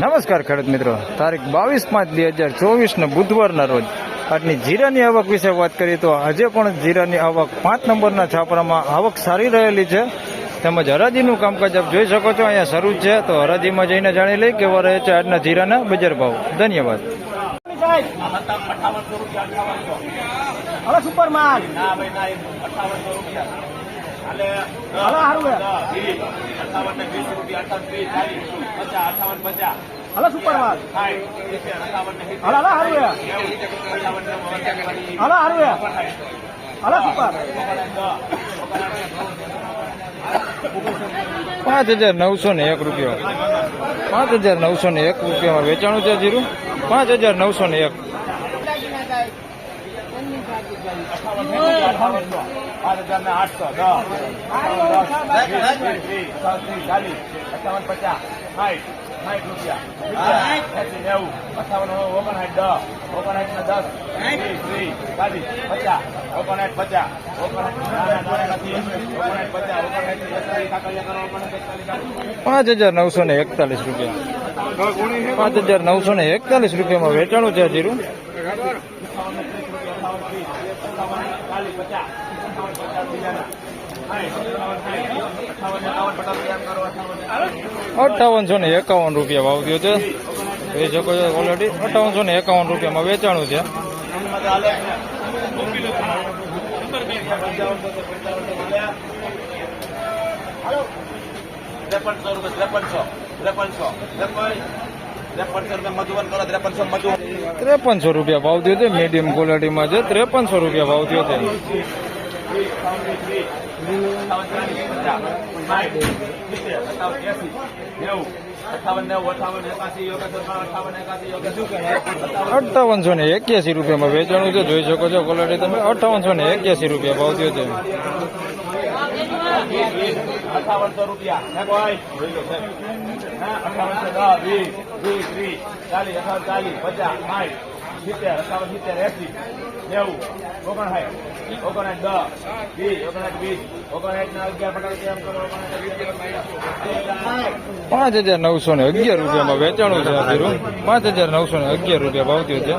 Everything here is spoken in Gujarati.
નમસ્કાર ખેડૂત મિત્રો. તારીખ બાવીસ પાંચ બે હજાર ચોવીસના બુધવારના રોજ આજની જીરાની આવક વિશે વાત કરીએ તો આજે પણ જીરાની આવક પાંચ નંબરના છાપરામાં આવક સારી રહેલી છે. તેમજ હરાજીનું કામકાજ આપ જોઈ શકો છો, અહીંયા શરૂ છે. તો હરાજીમાં જઈને જાણી લઈ કેવા રહે છે આજના જીરાના બજાર ભાવ. ધન્યવાદ. હવે સુપર માલ ના ભાઈ ના એ અઠાવનસો રૂપિયા હાલે હવે હારું હે. વીસ અઠાવન ને વીસ રૂપિયા અઠાવન વીસ ચાલીસ પચાસ અઠાવન પચાસ હવે સુપર માલ હવે હવે હારું હે. નેવું અઠાવન ને ઓગણસાઠ હવે હારું હે. સુપર પાંચ હજાર નવસો ને એક રૂપિયો પાંચ હજાર નવસો ને એક રૂપિયામાં વેચાણું છે જીરું પાંચ હજાર નવસો ને એક પાંચ હજાર ને આઠસો દસ ચાલીસ અઠાવન પચાસ સાઠ સાઠ રૂપિયા નેવું અઠાવન ઓગણસાઠ દસ ઓગણસાઠ ને દસ વીસ ત્રીસ ચાલીસ પચાસ ઓગણસાઠ પચાસ પાંચ હજાર નવસો ને એકતાલીસ રૂપિયા પાંચ હજાર નવસો ને એકતાલીસ રૂપિયામાં વેચાણું છે જીરું અઠાવનસો ને એકાવન રૂપિયા ભાવ થયો છે. એ શકો છો ઓલરેડી અઠાવનસો ને એકાવન રૂપિયામાં વેચાણું છે. ત્રેપનસો રૂપિયા, ત્રેપનસો ત્રેપનસો, ત્રેપન. ત્રેપનસો રૂપિયા ભાવ થયો છે મીડિયમ ક્વોલિટીમાં છે, ત્રેપનસો રૂપિયા ભાવ થયો છે. અઠાવનસો ને એક્યાસી રૂપિયામાં વેચાણું છે, જોઈ શકો છો ક્વોલિટી તમે અઠાવનસો ને એક્યાસી રૂપિયા ભાવ થયો છે. અઠાવનસો રૂપિયા અઠાવનસો દસ વીસ વીસ વીસ ચાલીસ અઠાવન ચાલીસ પચાસ સાઠ સિત્તેર અઠાવન સિત્તેર એસી નેવું ઓગણસાઠ ઓગણસાઠ દસ વીસ ઓગણસાઠ વીસ ઓગણસાઠ ના અગિયાર પટાવી પાંચ હજાર નવસો ને અગિયાર રૂપિયામાં વેચાણું છે પાંચ હજાર નવસો ને અગિયાર રૂપિયા ભાવ થયો છે